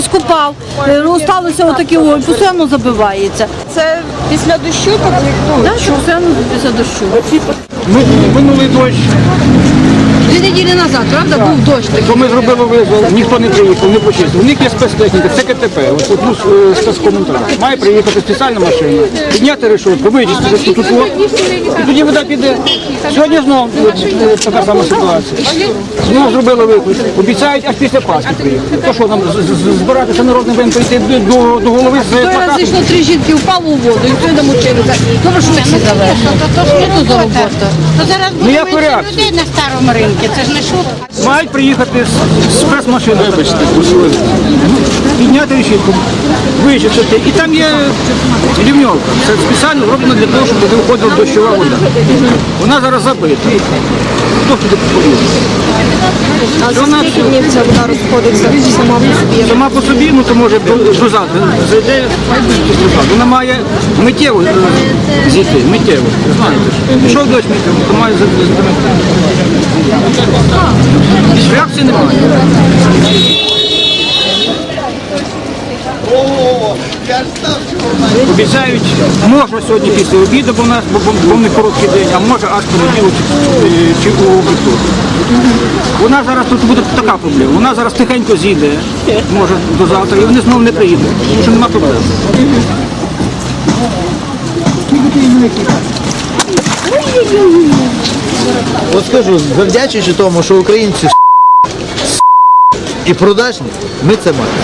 впав, е, сталося отаке, ой, постійно забивається. Це після дощу, так ну, Так, що постійно після дощу. Ми, минулий дощ, назад, правда, був дощ такий. то ми зробили визвол, ніхто не приїхав, не почистив. У них є спецтехніка, це КТП, от тут е, спецкоментар. Має приїхати спеціальна машина, підняти решетку, вичистити тут, тут, от, і тоді вода піде. Сьогодні знову е, така сама ситуація. Знову зробили виклик. Обіцяють аж після Пасхи приїхати. То що нам з- з- збиратися народним будемо прийти до, до голови з Той раз плакатом? зійшло три жінки, впало у воду, і все намочилися. Добре, що ми всі залежні. Що тут за робота? То зараз Ну, буде як менше реакція? людей на старому ринку, це ж не шутка. Мають приїхати з- спецмашини. Вибачте, підняти решітку, вичистити. І там є рівньовка. Це спеціально зроблено для того, щоб туди входила дощова вода. Вона зараз забита. Хто туди поїде? А за скільки днів ця вода розходиться сама по собі? Сама по собі, ну то може до, до зайде, вона має миттєво зійти, миттєво, знаєте ж. Пішов дощ миттєво, то має забити. Обіцяють, може сьогодні після обіду, бо в нас бо, бо, бо в них короткий день, а може аж понеділок чи у вівторок. Вона зараз тут буде така проблема. Вона зараз тихенько зійде, може до завтра, і вони знову не приїдуть, тому що нема проблем. От скажу, завдячуючи тому, що українці і продажні, ми це маємо.